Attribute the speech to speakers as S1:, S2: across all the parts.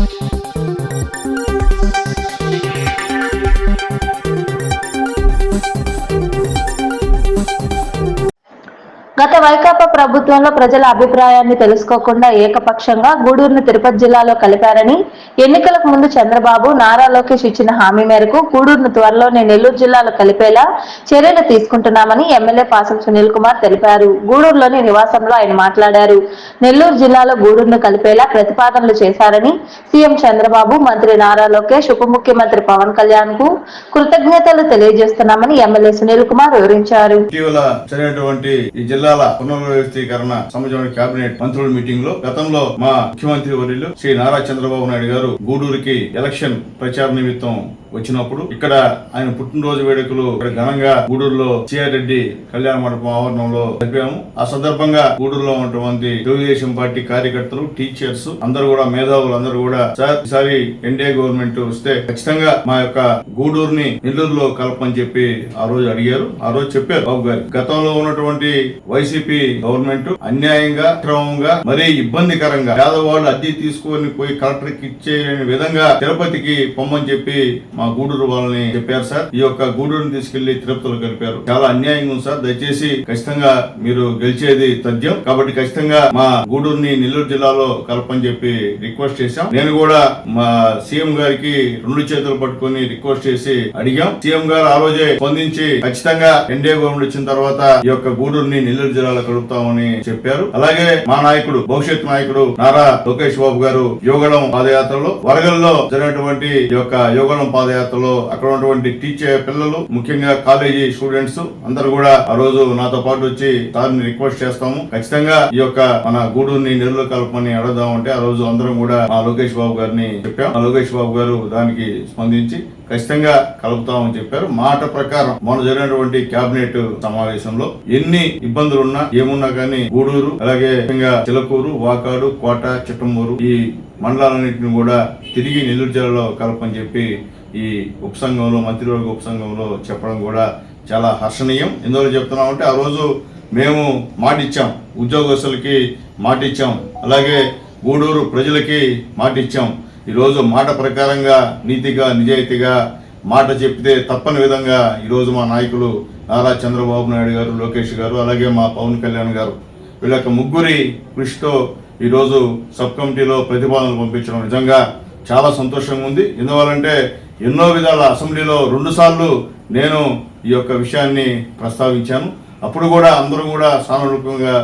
S1: Thank you. గత వైకాపా ప్రభుత్వంలో ప్రజల అభిప్రాయాన్ని తెలుసుకోకుండా ఏకపక్షంగా గూడూరును తిరుపతి జిల్లాలో కలిపారని ఎన్నికలకు ముందు చంద్రబాబు నారా లోకేష్ ఇచ్చిన హామీ మేరకు గూడూరును త్వరలోనే నెల్లూరు జిల్లాలో కలిపేలా చర్యలు తీసుకుంటున్నామని ఎమ్మెల్యే పాసం సునీల్ కుమార్ తెలిపారు. గూడూరులోని నివాసంలో ఆయన మాట్లాడారు. నెల్లూరు జిల్లాలో గూడూరును కలిపేలా ప్రతిపాదనలు చేశారని సీఎం చంద్రబాబు మంత్రి నారా లోకేష్ ఉప ముఖ్యమంత్రి పవన్ కళ్యాణ్కు కృతజ్ఞతలు తెలియజేస్తున్నామని ఎమ్మెల్యే సునీల్ కుమార్ వివరించారు.
S2: ఇటీవల జరిగినటువంటి ఈ జిల్లాల పునర్వ్యవస్థీకరణ సంబంధించిన కేబినెట్ మంత్రుల మీటింగ్లో గతంలో మా ముఖ్యమంత్రి వర్యులు శ్రీ నారా చంద్రబాబు నాయుడు గారు గూడూరుకి ఎలక్షన్ ప్రచార నిమిత్తం వచ్చినప్పుడు ఇక్కడ ఆయన పుట్టినరోజు వేడుకలు ఇక్కడ ఘనంగా గూడూరులో సిఆర్ రెడ్డి కళ్యాణ మండపం ఆవరణంలో జరిపాము. ఆ సందర్భంగా గూడూరులో ఉన్నటువంటి తెలుగుదేశం పార్టీ కార్యకర్తలు టీచర్స్ అందరూ కూడా మేధావులు అందరూ కూడా సార్ ఈసారి ఎన్డీఏ గవర్నమెంట్ వస్తే ఖచ్చితంగా మా యొక్క గూడూరుని నెల్లూరులో కలపని చెప్పి ఆ రోజు అడిగారు. ఆ రోజు చెప్పారు బాబు గారు. గతంలో ఉన్నటువంటి వైసీపీ గవర్నమెంట్ అన్యాయంగా క్రమంగా మరీ ఇబ్బందికరంగా పేదవాళ్ళు అద్దె తీసుకొని పోయి కలెక్టర్కి ఇచ్చే విధంగా తిరుపతికి పొమ్మని చెప్పి మా గూడూరు వాళ్ళని చెప్పారు సార్. ఈ యొక్క గూడూరుని తీసుకెళ్ళి తిరుపతిలో కలిపారు. చాలా అన్యాయంగా ఉంది సార్. దయచేసి ఖచ్చితంగా మీరు గెలిచేది తథ్యం. కాబట్టి ఖచ్చితంగా మా గూడూరుని నెల్లూరు జిల్లాలో కలపని చెప్పి రిక్వెస్ట్ చేశాం. నేను కూడా మా సీఎం గారికి రెండు చేతులు పట్టుకొని రిక్వెస్ట్ చేసి అడిగాం. సీఎం గారు ఆ రోజే స్పందించి ఖచ్చితంగా ఎన్డీఏ గవర్నమెంట్ వచ్చిన తర్వాత ఈ యొక్క గూడూరుని నెల్లూరు జిల్లాలో కలుపుతామని చెప్పారు. అలాగే మా నాయకుడు భవిష్యత్ నాయకుడు నారా లోకేష్ బాబు గారు యోగళం పాదయాత్రలో వరగల్లో జరిగినటువంటి ఈ యొక్క యోగళం పాదయాత్రలో అక్కడ ఉన్నటువంటి టీచర్ పిల్లలు ముఖ్యంగా కాలేజీ స్టూడెంట్స్ అందరూ కూడా ఆ రోజు నాతో పాటు వచ్చి సార్ని రిక్వెస్ట్ చేస్తాము. ఖచ్చితంగా ఈ యొక్క మన గూడూరుని నెల్లూరు కలపమని అడగదామంటే ఆ రోజు అందరం కూడా మా లోకేష్ బాబు గారిని చెప్పాం. ఆ లోకేష్ బాబు గారు దానికి స్పందించి ఖచ్చితంగా కలుపుతామని చెప్పారు. మాట ప్రకారం మొన్న జరిగినటువంటి కేబినెట్ సమావేశంలో ఎన్ని ఇబ్బందులు ఉన్నా ఏమున్నా కానీ గూడూరు అలాగే చిలకూరు వాకాడు కోట చిట్టమూరు ఈ మండలాలన్నింటిని కూడా తిరిగి నెల్లూరు జిల్లాలో కలపని చెప్పి ఈ ఉపసంఘంలో మంత్రివర్గ ఉపసంఘంలో చెప్పడం కూడా చాలా హర్షణీయం. ఎందువల్ల చెప్తున్నామంటే ఆ రోజు మేము మాట ఇచ్చాం ఉద్యోగస్తులకి మాట ఇచ్చాం అలాగే గూడూరు ప్రజలకి మాట ఇచ్చాం ఈరోజు మాట ప్రకారంగా నీతిగా నిజాయితీగా మాట చెప్తే తప్పని విధంగా ఈరోజు మా నాయకులు నారా చంద్రబాబు నాయుడు గారు లోకేష్ గారు అలాగే మా పవన్ కళ్యాణ్ గారు వీళ్ళ యొక్క ముగ్గురి కృషితో ఈరోజు సబ్ కమిటీలో ప్రతిపాదనలు పంపించడం నిజంగా చాలా సంతోషంగా ఉంది. ఎందువల్లంటే ఎన్నో విధాల అసెంబ్లీలో రెండు సార్లు నేను ఈ యొక్క విషయాన్ని ప్రస్తావించాను. అప్పుడు కూడా అందరూ కూడా సానురూపంగా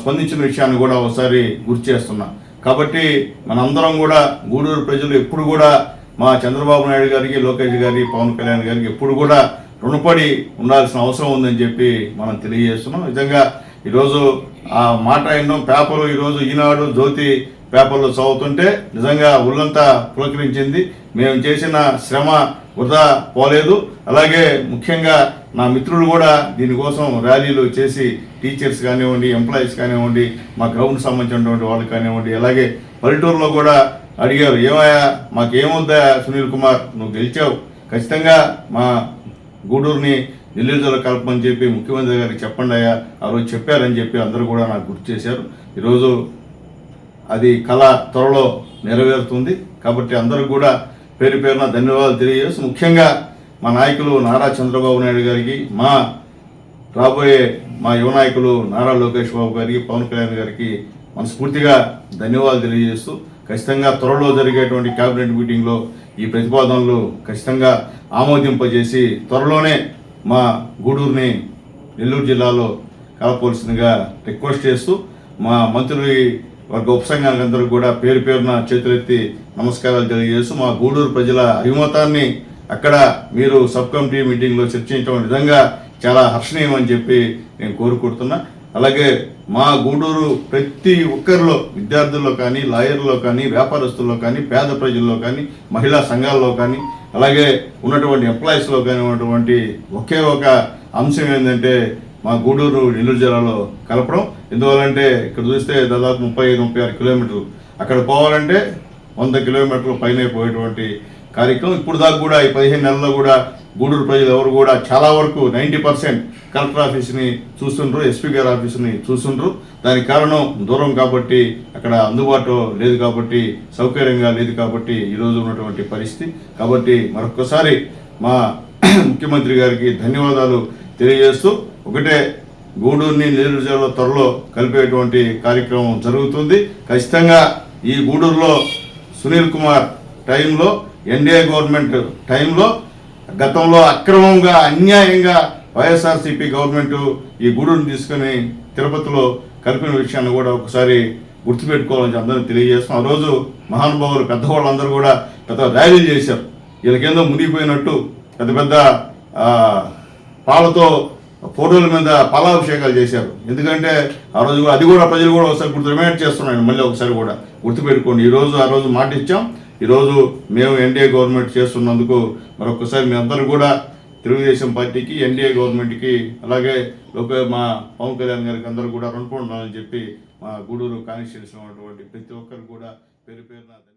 S2: స్పందించిన విషయాన్ని కూడా ఒకసారి గుర్తు చేస్తున్నా. కాబట్టి మనందరం కూడా గూడూరు ప్రజలు ఎప్పుడు కూడా మా చంద్రబాబు నాయుడు గారికి లోకేష్ గారికి పవన్ కళ్యాణ్ గారికి ఎప్పుడు కూడా రుణపడి ఉండాల్సిన అవసరం ఉందని చెప్పి మనం తెలియజేస్తున్నాం. నిజంగా ఈరోజు ఆ మాట ఎన్నో పేపరు ఈరోజు ఈనాడు జ్యోతి పేపర్లో చదువుతుంటే నిజంగా ఒళ్ళంతా పులకరించింది. మేము చేసిన శ్రమ వృధా పోలేదు. అలాగే ముఖ్యంగా నా మిత్రులు కూడా దీనికోసం ర్యాలీలు చేసి టీచర్స్ కానివ్వండి ఎంప్లాయీస్ కానివ్వండి మా గ్రౌండ్ సంబంధించినటువంటి వాళ్ళు కానివ్వండి అలాగే పల్లెటూరులో కూడా అడిగారు ఏమయ్యా మాకేమొద్దా సునీల్ కుమార్? నువ్వు గెలిచావు. ఖచ్చితంగా మా గూడూరుని నెల్లూరు కలపమని చెప్పి ముఖ్యమంత్రి గారికి చెప్పండి అయ్యా. ఆ రోజు చెప్పారని చెప్పి అందరూ కూడా నాకు గుర్తు చేశారు. ఈరోజు అది కళ త్వరలో నెరవేరుతుంది. కాబట్టి అందరూ కూడా పేరు పేరున ధన్యవాదాలు తెలియజేస్తూ ముఖ్యంగా మా నాయకులు నారా చంద్రబాబు నాయుడు గారికి మా రాబోయే మా యువ నాయకులు నారా లోకేష్ బాబు గారికి పవన్ కళ్యాణ్ గారికి మనస్ఫూర్తిగా ధన్యవాదాలు తెలియజేస్తూ ఖచ్చితంగా త్వరలో జరిగేటువంటి కేబినెట్ మీటింగ్లో ఈ ప్రతిపాదనలు ఖచ్చితంగా ఆమోదింపజేసి త్వరలోనే మా గూడూరుని నెల్లూరు జిల్లాలో కలపవలసిందిగా రిక్వెస్ట్ చేస్తూ మా మంత్రులు వర్గ ఉపసంఘానికి అందరూ కూడా పేరు పేరున చేతులెత్తి నమస్కారాలు తెలియజేస్తూ మా గూడూరు ప్రజల అభిమతాన్ని అక్కడ మీరు సబ్ కమిటీ మీటింగ్లో చర్చించడం నిజంగా చాలా హర్షణీయం అని చెప్పి నేను కోరుకుంటున్నా. అలాగే మా గూడూరు ప్రతి ఒక్కరిలో విద్యార్థుల్లో కానీ లాయర్లో కానీ వ్యాపారస్తుల్లో కానీ పేద ప్రజల్లో కానీ మహిళా సంఘాల్లో కానీ అలాగే ఉన్నటువంటి ఎంప్లాయీస్లో కానీ ఉన్నటువంటి ఒకే ఒక అంశం ఏంటంటే మా గూడూరు నెల్లూరు జిల్లాలో కలపడం. ఎందువల్లంటే ఇక్కడ చూస్తే దాదాపు ముప్పై ఐదు ముప్పై ఆరు కిలోమీటర్లు. అక్కడ పోవాలంటే వంద కిలోమీటర్లు పైనే పోయేటువంటి కార్యక్రమం. ఇప్పుడు దాకా కూడా ఈ పదిహేను నెలల్లో కూడా గూడూరు ప్రజలు ఎవరు కూడా చాలా వరకు నైంటీ పర్సెంట్ కలెక్టర్ ఆఫీస్ని చూస్తుండ్రు ఎస్పీ గారి ఆఫీస్ని చూస్తుండ్రు. దానికి కారణం దూరం కాబట్టి అక్కడ అందుబాటులో లేదు కాబట్టి సౌకర్యంగా లేదు కాబట్టి ఈరోజు ఉన్నటువంటి పరిస్థితి. కాబట్టి మరొకసారి మా ముఖ్యమంత్రి గారికి ధన్యవాదాలు తెలియజేస్తూ ఒకటే గూడూరుని నెల్లూరు జిల్లాలో త్వరలో కలిపేటువంటి కార్యక్రమం జరుగుతుంది. ఖచ్చితంగా ఈ గూడూరులో సునీల్ కుమార్ టైంలో ఎన్డీఏ గవర్నమెంట్ టైంలో గతంలో అక్రమంగా అన్యాయంగా వైఎస్ఆర్సీపీ గవర్నమెంట్ ఈ గూడూరుని తీసుకొని తిరుపతిలో కలిపిన విషయాన్ని కూడా ఒకసారి గుర్తుపెట్టుకోవాలని అందరినీ తెలియజేస్తాం ఆ రోజు మహానుభావులు పెద్దవాళ్ళందరూ కూడా పెద్ద ర్యాలీలు చేశారు. వీళ్ళకేందో మునిగిపోయినట్టు పెద్ద పెద్ద పాలతో ఫోటోల మీద పాలాభిషేకాలు చేశారు. ఎందుకంటే ఆ రోజు కూడా- అది కూడా ప్రజలు కూడా ఒకసారి గుర్తు రిమైండ్ చేస్తున్నాను మళ్ళీ ఒకసారి కూడా గుర్తుపెట్టుకోండి. ఈరోజు ఆ రోజు మాట ఇచ్చాం. ఈరోజు మేము ఎన్డీఏ గవర్నమెంట్ చేస్తున్నందుకు మరొకసారి మీ అందరూ కూడా తెలుగుదేశం పార్టీకి ఎన్డీఏ గవర్నమెంట్కి అలాగే లోక మా పవన్ కళ్యాణ్ గారికి అందరూ కూడా రుణపడి ఉండాలని చెప్పి మా గూడూరు కాన్స్టిట్యూన్సీలో ఉన్నటువంటి ప్రతి ఒక్కరు కూడా పేరు పేరున